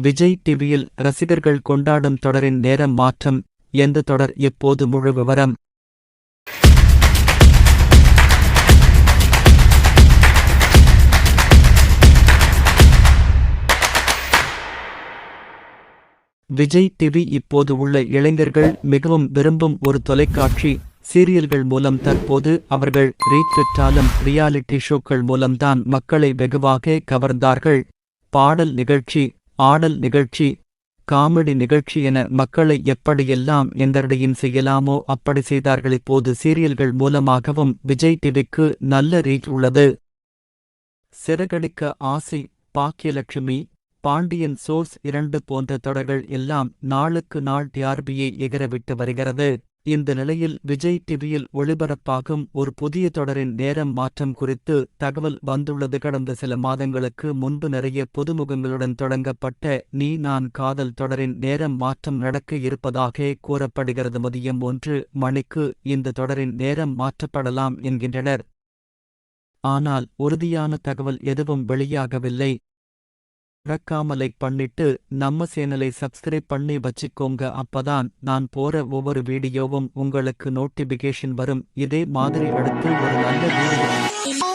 விஜய் டிவியில் ரசிகர்கள் கொண்டாடும் தொடரின் நேரம் மாற்றம் எந்த தொடர் எப்போது முழு விவரம்? விஜய் டிவி இப்போது உள்ள இளைஞர்கள் மிகவும் விரும்பும் ஒரு தொலைக்காட்சி. சீரியல்கள் மூலம் தற்போது அவர்கள் ரீச் பெற்றாலும் ரியாலிட்டி ஷோக்கள் மூலம்தான் மக்களை வெகுவாக கவர்ந்தார்கள். பாடல் நிகழ்ச்சி ஆடல் நிகழ்ச்சி காமெடி நிகழ்ச்சி என மக்களை எப்படியெல்லாம் எந்தரடையும் செய்யலாமோ அப்படி செய்தார்கள். இப்போது சீரியல்கள் மூலமாகவும் விஜய் டிவிக்கு நல்ல ரீச் உள்ளது. சிறகடிக்க ஆசை பாக்கியலட்சுமி பாண்டியன் சோர்ஸ் இரண்டு போன்ற தொடர்கள் எல்லாம் நாளுக்கு நாள் டிஆர்பியை எகரவிட்டு வருகிறது. இந்த நிலையில் விஜய் டிவியில் ஒளிபரப்பாகும் ஒரு புதிய தொடரின் நேரம் மாற்றம் குறித்து தகவல் வந்துள்ளது. கடந்த சில மாதங்களுக்கு முன்பு நிறைய புதுமுகங்களுடன் தொடங்கப்பட்ட நீ நான் காதல் தொடரின் நேரம் மாற்றம் நடக்க இருப்பதாக கூறப்படுகிறது. மதியம் ஒன்று மணிக்கு இந்த தொடரின் நேரம் மாற்றப்படலாம் என்கின்றனர். ஆனால் உறுதியான தகவல் எதுவும் வெளியாகவில்லை. மறக்காம லைக் பண்ணிட்டு நம்ம சேனலை சப்ஸ்கிரைப் பண்ணி வச்சுக்கோங்க. அப்பதான் நான் போற ஒவ்வொரு வீடியோவும் உங்களுக்கு நோட்டிபிகேஷன் வரும். இதே மாதிரி அடுத்து ஒரு நல்ல வீடியோ